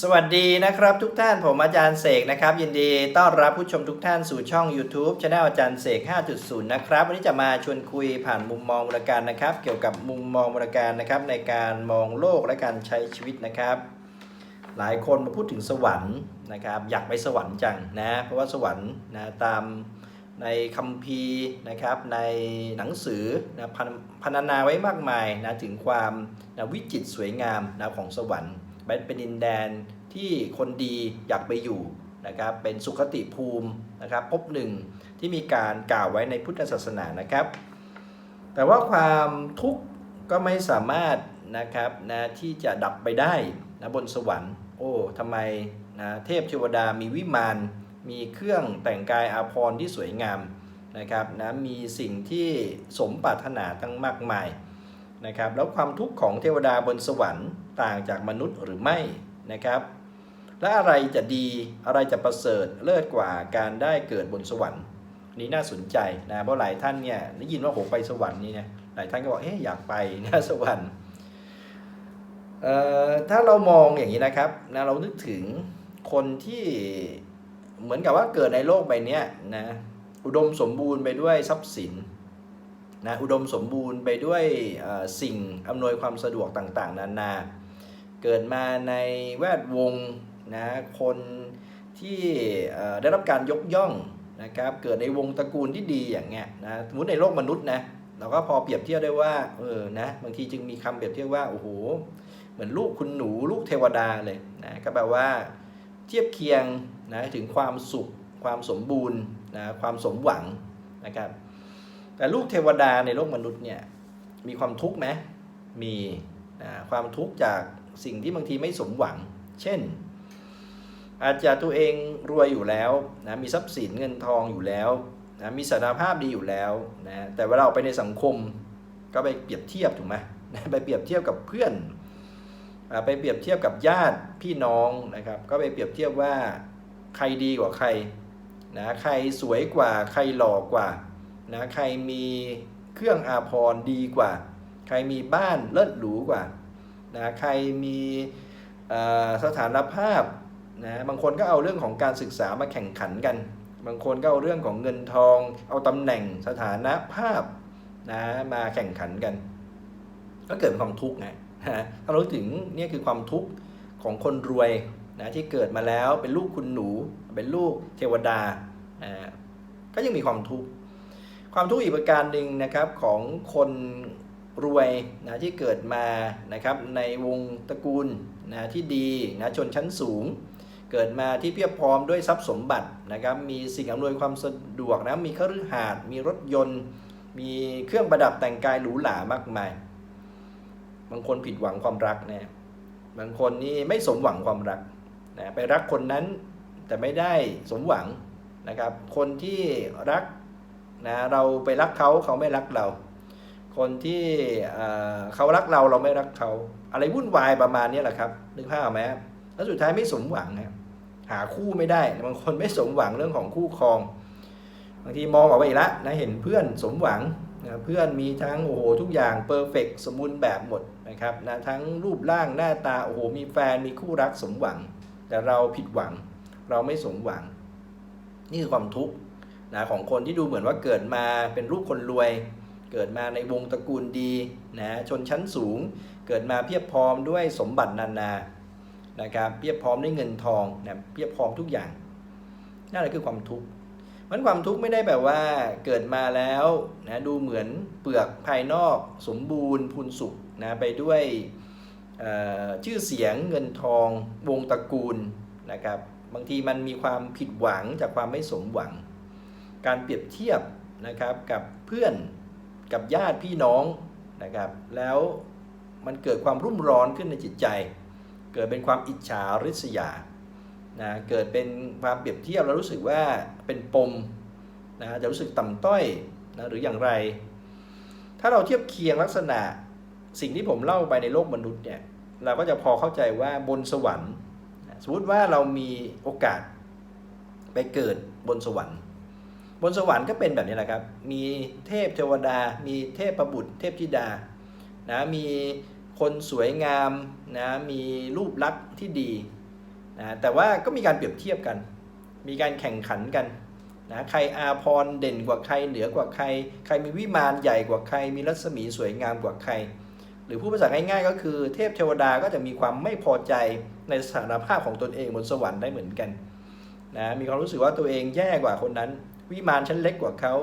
สวัสดีนะครับทุกท่านผมอาจารย์เสกนะครับ ยินดีต้อนรับผู้ชมทุกท่านสู่ช่อง YouTube c anel อาจารย์เสก 5.0 นะครับ วันนี้จะมาชวนคุยผ่านมุมมองบริการนะครับ เกี่ยวกับมุมมองบริการนะครับ ในการมองโลกและการใช้ชีวิตนะครับ หลายคนมาพูดถึงสวรรค์นะครับ อยากไปสวรรค์จังนะเพราะว่าสวรรค์นะตามในคัมภีร์นะครับในหนังสือนะพรรณพรรณนาไว้มากมายนะถึงความนะวิจิตรสวยงามนะของสวรรค์ เป็นเป็นดินแดนที่คนดีอยากไปอยู่นะครับเป็นสุขติภูมินะครับพบหนึ่งที่มีการกล่าวไว้ในพุทธศาสนานะครับ แต่ว่าความทุกข์ก็ไม่สามารถนะครับนะที่จะดับไปได้นะบนสวรรค์ โอ้ทำไมนะเทพเทวดามีวิมานมีเครื่องแต่งกายอาภรณ์ที่สวยงามนะครับนะมีสิ่งที่สมปรารถนาทั้งมากมาย นะครับ แล้วความทุกข์ของเทวดาบนสวรรค์ต่างจากมนุษย์หรือไม่นะครับ และอะไรจะดีอะไรจะประเสริฐเลิศกว่าการได้เกิดบนสวรรค์ นี่น่าสนใจนะเพราะหลายท่านเนี่ยได้ยินว่าโหไปสวรรค์นี่นะหลายท่านก็บอกเอ๊ะอยากไปนะสวรรค์เอ่อถ้าเรามองอย่างนี้นะครับนะเรานึกถึงคนที่เหมือนกับว่าเกิดในโลกใบนี้นะอุดมสมบูรณ์ไปด้วยทรัพย์สิน นะอุดมสมบูรณ์ไปด้วยสิ่งอำนวยความสะดวกต่างๆ นานา เกิดมาในแวดวงนะคนที่ได้รับการยกย่องนะครับเกิดในวงตระกูลที่ดีอย่างเงี้ยนะสมมติในโลกมนุษย์นะเราก็พอเปรียบเทียบได้ว่าเออนะบางทีจึงมีคำเปรียบเทียบว่าโอ้โหเหมือนลูกคุณหนูลูกเทวดาเลยนะก็แปลว่าเทียบเคียงนะถึงความสุขความสมบูรณ์นะความสมหวังนะครับ แต่ลูกเทวดาในโลกมนุษย์เนี่ยมีความทุกข์ไหมมีนะความทุกข์จากสิ่งที่บางทีไม่สมหวัง เช่น อาจจะตัวเองรวยอยู่แล้วนะมีทรัพย์สินเงินทองอยู่แล้วนะมีสถานภาพดีอยู่แล้วนะแต่เวลาออกไปในสังคมก็ไปเปรียบเทียบถูกไหมไปเปรียบเทียบกับเพื่อนไปเปรียบเทียบกับญาติพี่น้องนะครับ ก็ไปเปรียบเทียบว่าใครดีกว่าใครนะใครสวยกว่าใครหล่อกว่า นะใครมีเครื่องอาภรณ์ดีกว่า ใครมีบ้านเลิศหรูกว่านะใครมีสถานภาพนะบางคนก็เอาเรื่องของการศึกษามาแข่งขันกัน บางคนก็เอาเรื่องของเงินทอง เอาตำแหน่งสถานะภาพนะมาแข่งขันกัน ก็เกิดความทุกข์ไงถ้าเราถึงนี่คือความทุกข์ของคนรวยนะที่เกิดมาแล้วเป็นลูกคุณหนู เป็นลูกเทวดาอ่าก็ยังมีความทุกข์ ความทุกข์อีกประการหนึ่งนะครับของคนรวยนะที่เกิดมานะครับในวงตระกูลนะที่ดีนะชนชั้นสูง เกิดมาที่เพียบพร้อมด้วยทรัพย์สมบัตินะครับมีสิ่งอำนวยความสะดวกนะมีเครือหาดมีรถยนต์ มีเครื่องประดับแต่งกายหรูหรามากมาย บางคนผิดหวังความรักนะบางคนนี่ไม่สมหวังความรักนะไปรักคนนั้นแต่ไม่ได้สมหวังนะครับคนที่รัก นะเราไปรักเขาเขาไม่รักเรา คนที่เขารักเราเราไม่รักเขา อะไรวุ่นวายประมาณนี้แหละครับนึกภาพไหมครับแล้วสุดท้ายไม่สมหวังครับหาคู่ไม่ได้บางคนไม่สมหวังเรื่องของคู่ครอง บางทีมองออกไปอีกล้วนะเห็นเพื่อนสมหวังนะเพื่อนมีทั้งโอ้โหทุกอย่างเพอร์เฟกสมบูรณ์แบบหมดนะครับนะทั้งรูปร่างหน้าตาโอ้โหมีแฟนมีคู่รักสมหวัง แต่เราผิดหวัง เราไม่สมหวัง นี่คือความทุกข์ นะของคนที่ดูเหมือนว่าเกิดมาเป็นลูกคนรวย เกิดมาในวงตระกูลดีนะชนชั้นสูง เกิดมาเพียบพร้อมด้วยสมบัตินานานะครับเพียบพร้อมด้วยเงินทองนะเพียบพร้อมทุกอย่างนั่นแหละคือความทุกข์มันความทุกข์ไม่ได้แบบว่าเกิดมาแล้วนะดูเหมือนเปลือกภายนอกสมบูรณ์พูนสุขนะไปด้วยชื่อเสียงเงินทองวงตระกูลนะครับบางทีมันมีความผิดหวังจากความไม่สมหวัง การเปรียบเทียบนะครับกับเพื่อนกับญาติพี่น้องนะครับ แล้วมันเกิดความรุ่มร้อนขึ้นในจิตใจ เกิดเป็นความอิจฉาริษยานะเกิดเป็นความเปรียบเทียบแล้วรู้สึกว่าเป็นปมนะจะรู้สึกต่ำต้อยนะหรืออย่างไร ถ้าเราเทียบเคียงลักษณะสิ่งที่ผมเล่าไปในโลกมนุษย์เนี่ยเราก็จะพอเข้าใจว่าบนสวรรค์ สมมติว่าเรามีโอกาสไปเกิดบนสวรรค์ บนสวรรค์ก็เป็นแบบนี้แหละครับ มีเทพเทวดา มีเทพประบุตร เทพธิดา นะ มีคนสวยงาม นะ มีรูปลักษณ์ที่ดี นะ แต่ว่าก็มีการเปรียบเทียบกัน มีการแข่งขันกัน นะ ใครอาพรเด่นกว่าใคร เหนือกว่าใคร ใครมีวิมานใหญ่กว่าใคร มีรัศมีสวยงามกว่าใคร หรือผู้ภาษาง่ายๆ ก็คือเทพเทวดาก็จะมีความไม่พอใจในสถานภาพของตนเองบนสวรรค์ได้เหมือนกัน นะ มีความรู้สึกว่าตัวเองแย่กว่าคนนั้น วิมานชั้นเล็กกว่าเขา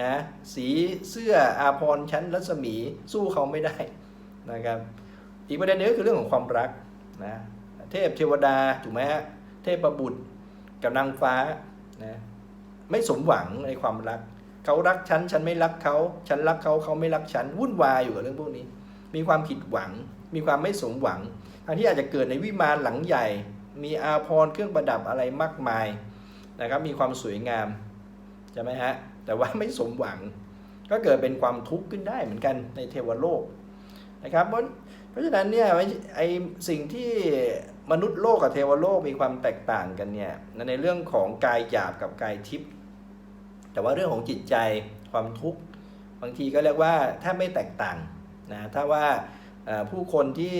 นะสีเสื้ออาพรชั้นรัศมีสู้เขาไม่ได้นะครับอีกประเด็นหนึงก็คือเรื่องของความรักนะเทพเทวดาถูกไหมฮะเทพบุตรกับนางฟ้านะไม่สมหวังในความรัก เขารักฉันฉันไม่รักเขาฉันรักเขาเขาไม่รักฉันวุ่นวายอยู่กับเรื่องพวกนี้ มีความผิดหวัง มีความไม่สมหวังทางที่อาจจะเกิดในวิมานหลังใหญ่ มีอาภรณ์เครื่องประดับอะไรมากมายนะครับมีความสวยงาม ใช่ไหมฮะ แต่ว่าไม่สมหวัง ก็เกิดเป็นความทุกข์ขึ้นได้เหมือนกันในเทวโลกนะครับเพราะเพราะฉะนั้นเนี่ยไอสิ่งที่มนุษย์โลกกับเทวโลกมีความแตกต่างกันเนี่ยในเรื่องของกายหยาบกับกายทิพย์แต่ว่าเรื่องของจิตใจความทุกข์บางทีก็เรียกว่าถ้าไม่แตกต่างนะถ้าว่าผู้คนที่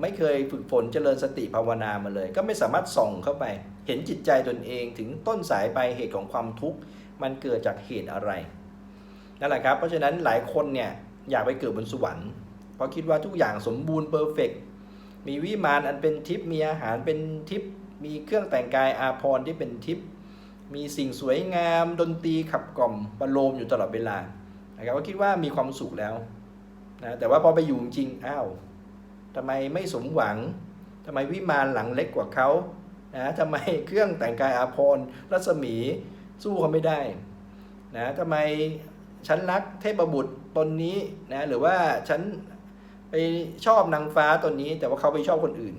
ไม่เคยฝึกฝนเจริญสติภาวนามาเลย ก็ไม่สามารถส่องเข้าไป เห็นจิตใจตนเองถึงต้นสายไปเหตุของความทุกข์มันเกิดจากเหตุอะไรนั่นแหละครับเพราะฉะนั้นหลายคนเนี่ยอยากไปเกิดบนสวรรค์เพราะคิดว่าทุกอย่างสมบูรณ์เพอร์เฟกมีวิมานอันเป็นทิพย์มีอาหารเป็นทิพย์มีเครื่องแต่งกายอาภรณ์ที่เป็นทิพย์มีสิ่งสวยงาม ดนตรีขับกล่อมประโลมอยู่ตลอดเวลานะครับก็คิดว่ามีความสุขแล้วนะแต่ว่าพอไปอยู่จริงอ้าวทำไมไม่สมหวังทำไมวิมานหลังเล็กกว่าเขา นะทำไมเครื่องแต่งกายอาภรณ์รัศมีสู้เขาไม่ได้นะทำไมฉันรักเทพบุตรตนนี้นะหรือว่าฉันไปชอบนางฟ้าตนนี้ แต่ว่าเขาไปชอบคนอื่น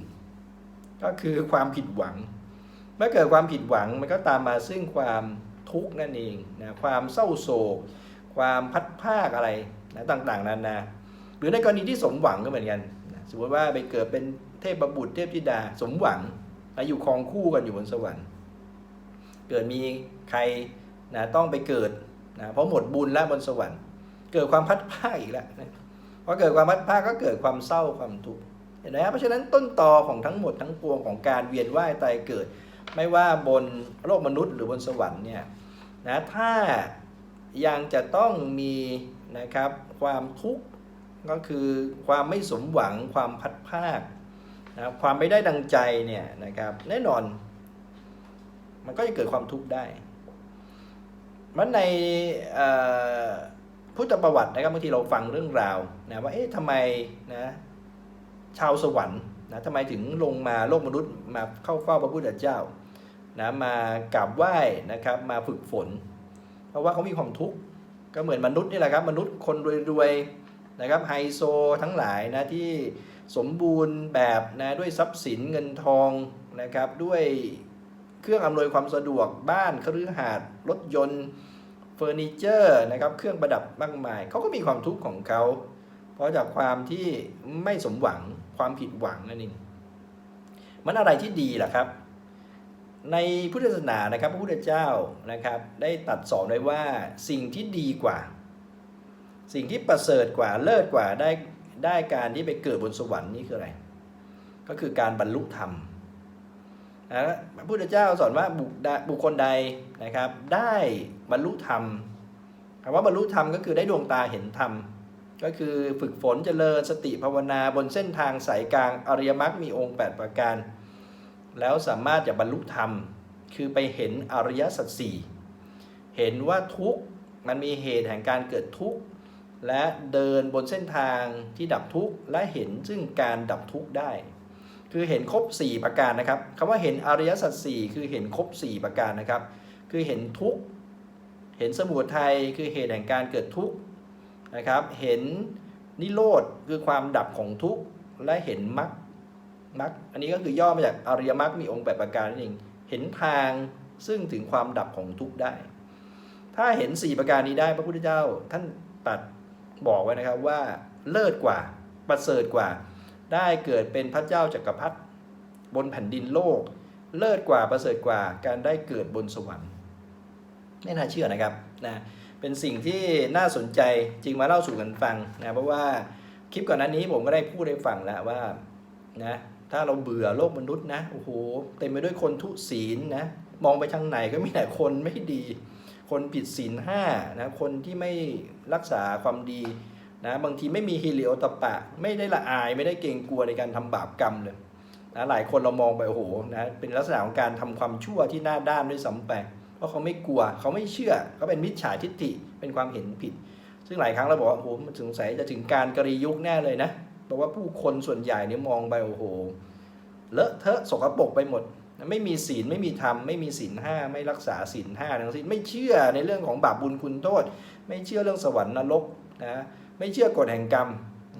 ก็คือความผิดหวัง เมื่อเกิดความผิดหวังมันก็ตามมาซึ่งความทุกข์นั่นเองนะความเศร้าโศก ความพัดภาคอะไรนะต่างๆนานาหรือในกรณีที่สมหวังก็เหมือนกันนะสมมติว่าไปเกิดเป็นเทพบุตรเทพธิดาสมหวัง นะอยู่ครองคู่กันอยู่บนสวรรค์ เกิดมีใครนะต้องไปเกิดนะเพราะหมดบุญแล้วบนสวรรค์ เกิดความพัดภาคอีกแล้วนะพอเกิดความพัดภาคก็เกิดความเศร้าความทุกข์เห็นไหมครับเพราะฉะนั้นต้นตอของทั้งหมดทั้งปวงของการเวียนว่ายตายเกิด ไม่ว่าบนโลกมนุษย์หรือบนสวรรค์เนี่ยนะถ้ายังจะต้องมีนะครับความทุกข์ก็คือความไม่สมหวังความพัดภาค นะความไม่ได้ดังใจเนี่ยนะครับ แน่นอน มันก็จะเกิดความทุกข์ได้ มันในพุทธประวัตินะครับบางทีเราฟังเรื่องราวนะว่าเอ๊ะทำไมนะชาวสวรรค์นะทำไมถึงลงมาโลกมนุษย์มาเข้าเฝ้าพระพุทธเจ้านะมากราบไหว้นะครับมาฝึกฝน เพราะว่าเขามีความทุกข์ก็เหมือนมนุษย์นี่แหละครับ มนุษย์คนรวยๆนะครับไฮโซทั้งหลายนะที่ สมบูรณ์แบบนะด้วยทรัพย์สินเงินทองนะครับด้วยเครื่องอำนวยความสะดวกบ้านคฤหาสน์รถยนต์เฟอร์นิเจอร์นะครับเครื่องประดับมากมายเขาก็มีความทุกข์ของเขาเพราะจากความที่ไม่สมหวังความผิดหวังนั่นเองมันอะไรที่ดีล่ะครับในพุทธศาสนานะครับพระพุทธเจ้านะครับ ได้ตัดสอนไว้ว่าสิ่งที่ดีกว่า สิ่งที่ประเสริฐกว่าเลิศกว่าได้ ได้การที่ไปเกิดบนสวรรค์นี่คืออะไร ก็คือการบรรลุธรรมนะพระพุทธเจ้าสอนว่าบุคคคลใดนะครับ ได้บรรลุธรรมคำว่าบรรลุธรรมก็คือได้ดวงตาเห็นธรรม ก็คือฝึกฝนเจริญสติภาวนาบนเส้นทางสายกลางอริยมรรคมีองค์ 8 ประการ แล้วสามารถจะบรรลุธรรม คือไปเห็นอริยสัจสี่เห็นว่าทุกข์มันมีเหตุแห่งการเกิดทุกข์ และเดินบนเส้นทางที่ดับทุกข์และเห็นซึ่งการดับทุกข์ได้ คือเห็นครบ 4 ประการนะครับคำว่าเห็นอริยสัจสี่คือเห็นครบ 4 ประการนะครับ คือเห็นทุกข์เห็นสมุทัยคือเหตุแห่งการเกิดทุกข์นะครับ เห็นนิโรธคือความดับของทุกข์และเห็นมรรคมรรคอันนี้ก็คือย่อมาจากอริยมรรคมีองค์แปดประการนั่นเองเห็นทางซึ่งถึงความดับของทุกข์ได้ ถ้าเห็น 4 ประการนี้ได้พระพุทธเจ้าท่านตัด บอกไว้นะครับว่าเลิศกว่าประเสริฐกว่า ได้เกิดเป็นพระเจ้าจักรพรรดิบนแผ่นดินโลก เลิศกว่าประเสริฐกว่า การได้เกิดบนสวรรค์ไม่น่าเชื่อนะครับนะเป็นสิ่งที่น่าสนใจจริงมาเล่าสู่กันฟังนะเพราะว่าคลิปก่อนหน้านี้ผมก็ได้พูดให้ฟังแล้วว่านะถ้าเราเบื่อโลกมนุษย์นะโอ้โหเต็มไปด้วยคนทุศีลนะมองไปทางไหนก็มีแต่คนไม่ดี คนผิดศีลห้านะคนที่ไม่รักษาความดีนะบางทีไม่มีฮิริโอตปปะไม่ได้ละอายไม่ได้เกรงกลัวในการทำบาปกรรมเลยนะหลายคนเรามองไปโอ้โหนะเป็นลักษณะของการทำความชั่วที่หน้าด้านด้วยซ้ำไปเพราะเขาไม่กลัวเขาไม่เชื่อเขาเป็นมิจฉาทิฏฐิเป็นความเห็นผิด ซึ่งหลายครั้งเราบอกว่าโอ้โหมันสงสัยจะถึงการกรียุคแน่เลยนะเพราะว่าผู้คนส่วนใหญ่เนี่ยมองไปโอ้โหเลอะเทอะสกปรกไปหมด ไม่มีศีลไม่มีธรรมไม่มีศีลห้าไม่รักษาศีลห้าทั้งสิ้นไม่เชื่อในเรื่องของบาปบุญคุณโทษ ไม่เชื่อเรื่องสวรรค์นรกนะไม่เชื่อกฎแห่งกรรม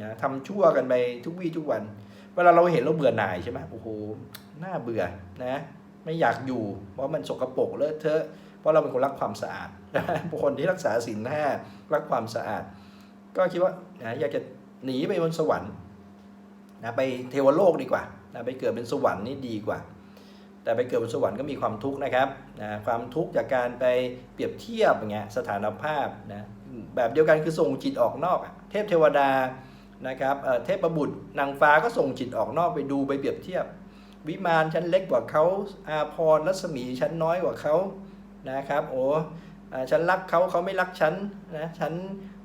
นะทำชั่วกันไปทุกวี่ทุกวัน เวลาเราเห็นเราเบื่อหน่ายใช่ไหมโอ้โหน่าเบื่อนะไม่อยากอยู่ เพราะมันสกปรกเลอะเทอะ เพราะเราเป็นคนรักความสะอาดบุคคลที่รักษาศีลห้ารักความสะอาด ก็คิดว่านะอยากจะหนีไปบนสวรรค์นะไปเทวโลกดีกว่านะไปเกิดเป็นสวรรค์นี่ดีกว่า แต่ไปเกิดบนสวรรค์ก็มีความทุกข์นะครับนะความทุกข์จากการไปเปรียบเทียบอย่างเงี้ยสถานภาพนะแบบเดียวกันคือส่งจิตออกนอก เทพเทวดานะครับเทพประบุตรนางฟ้าก็ส่งจิตออกนอกไปดูไปเปรียบเทียบ วิมานชั้นเล็กกว่าเขาอาพรรัศมีชั้นน้อยกว่าเขานะครับโอ้อ่าฉันรักเขาเขาไม่รักฉันนะฉัน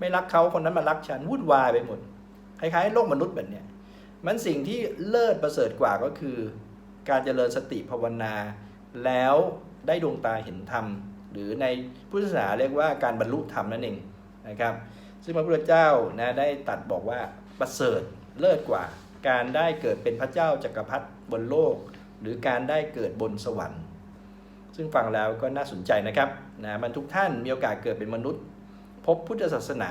ไม่รักเขาคนนั้นมารักฉันวุ่นวายไปหมดคล้ายๆโลกมนุษย์แบบเนี้ยมันสิ่งที่เลิศประเสริฐกว่าก็คือ การเจริญสติภาวนา แล้วได้ดวงตาเห็นธรรม หรือในพุทธศาสนาเรียกว่าการบรรลุธรรมนั่นเองนะครับ ซึ่งพระพุทธเจ้านะได้ตรัดบอกว่าประเสริฐเลิศกว่า การได้เกิดเป็นพระเจ้าจักรพรรดิบนโลก หรือการได้เกิดบนสวรรค์ ซึ่งฟังแล้วก็น่าสนใจนะครับนะมันทุกท่านมีโอกาสเกิดเป็นมนุษย์ พบพุทธศาสนา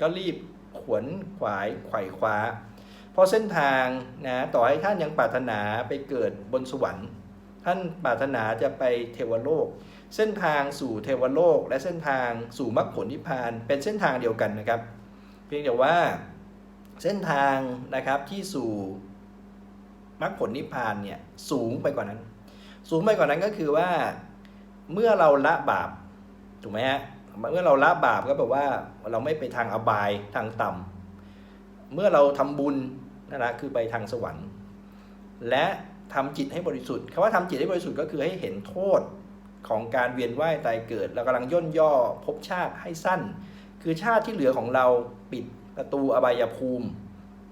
ก็รีบขวนขวายไขว่คว้า เพราะเส้นทางนะต่อให้ท่านยังปรารถนาไปเกิดบนสวรรค์ ท่านปรารถนาจะไปเทวโลก เส้นทางสู่เทวโลก และเส้นทางสู่มรรคผลนิพพาน เป็นเส้นทางเดียวกันนะครับ เพียงแต่ว่าเส้นทางนะครับที่สู่มรรคผลนิพพานเนี่ยสูงไปกว่านั้น สูงไปกว่านั้นก็คือว่าเมื่อเราละบาปถูกไหมฮะเมื่อเราละบาปก็แปลว่าเราไม่ไปทางอบายทางต่ำเมื่อเราทำบุญ นั่นแหละคือไปทางสวรรค์ และทำจิตให้บริสุทธิ์คำว่าทำจิตให้บริสุทธิ์ก็คือให้เห็นโทษของการเวียนว่ายตายเกิดเรากำลังย่นย่อภพชาติให้สั้น คือชาติที่เหลือของเราปิดประตูอบายภูมิ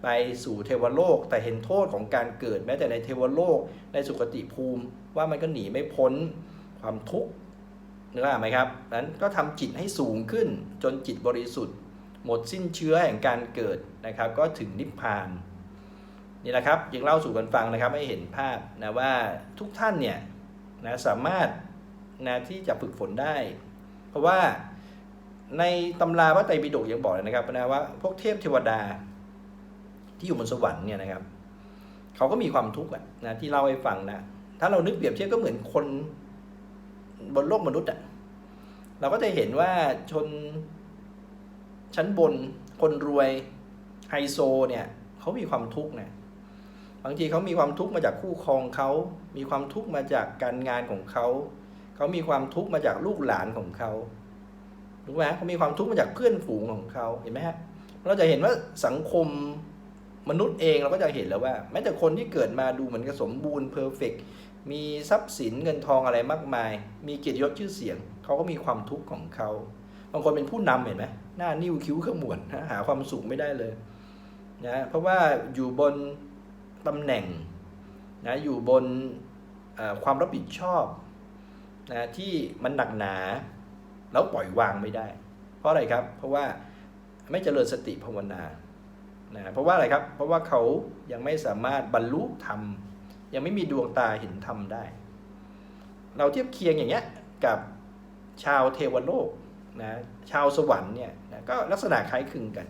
ไปสู่เทวโลก แต่เห็นโทษของการเกิด แม้แต่ในเทวโลกในสุคติภูมิ ว่ามันก็หนีไม่พ้นความทุกข์นึกออกไหมครับนั้นก็ทำจิตให้สูงขึ้นจนจิตบริสุทธิ์ หมดสิ้นเชื้อแห่งการเกิดนะครับ ก็ถึงนิพพาน นี่แหละครับยังเล่าสู่กันฟังนะครับให้เห็นภาพนะว่าทุกท่านเนี่ยนะสามารถนะที่จะฝึกฝนได้ เพราะว่าในตำราพระไตรปิฎกยังบอกเลยนะครับนะว่าพวกเทพเทวดาที่อยู่บนสวรรค์เนี่ยนะครับเขาก็มีความทุกข์อะนะที่เล่าให้ฟังนะถ้าเรานึกเปรียบเทียบก็เหมือนคนบนโลกมนุษย์อะเราก็จะเห็นว่าชนชั้นบนคนรวยไฮโซเนี่ยเขามีความทุกข์นะ บางทีเขามีความทุกข์มาจากคู่ครองเขา มีความทุกข์มาจากการงานของเขา เขามีความทุกข์มาจากลูกหลานของเขารู้ไหมเขามีความทุกข์มาจากเพื่อนฝูงของเขาเห็นไหมฮะเราจะเห็นว่าสังคมมนุษย์เองเราก็จะเห็นแล้วว่าแม้แต่คนที่เกิดมาดูเหมือนกับสมบูรณ์เพอร์เฟกมีทรัพย์สินเงินทองอะไรมากมาย มีเกียรติยศชื่อเสียง เขาก็มีความทุกข์ของเขาบางคนเป็นผู้นำเห็นไหมหน้านิ้วคิ้วขมวดนะหาความสุขไม่ได้เลยนะเพราะว่าอยู่บน ตำแหน่งนะอยู่บนความรับผิดชอบนะที่มันหนักหนาแล้วปล่อยวางไม่ได้ เพราะอะไรครับ เพราะว่าไม่เจริญสติภาวนานะเพราะว่าอะไรครับ เพราะว่าเขายังไม่สามารถบรรลุธรรม ยังไม่มีดวงตาเห็นธรรมได้ เราเทียบเคียงอย่างเงี้ยกับชาวเทวโลกนะชาวสวรรค์เนี่ยนะก็ลักษณะคล้ายคลึงกัน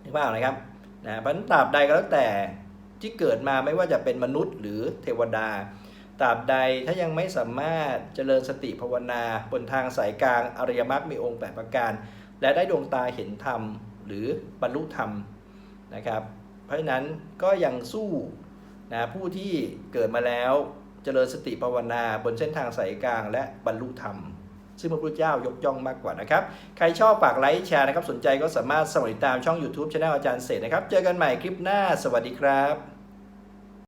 เห็นว่าอะไรครับนะเพราะฉะนั้นตราบใดก็แล้วแต่ ที่เกิดมาไม่ว่าจะเป็นมนุษย์หรือเทวดาตราบใดถ้ายังไม่สามารถเจริญสติภาวนาบนทางสายกลางอริยมรรคมีองค์แปดประการ และได้ดวงตาเห็นธรรม หรือบรรลุธรรมนะครับ เพราะฉะนั้นก็ยังสู้นะผู้ที่เกิดมาแล้วเจริญสติภาวนาบนเส้นทางสายกลางและบรรลุธรรม ซึ่งพระพุทธเจ้ายกย่องมากกว่านะครับ ใครชอบฝากไลค์แชร์นะครับ สนใจก็สามารถสมัครติดตามช่อง YouTube ช anel อาจารย์เศษนะครับ เจอกันใหม่คลิปหน้า สวัสดีครับ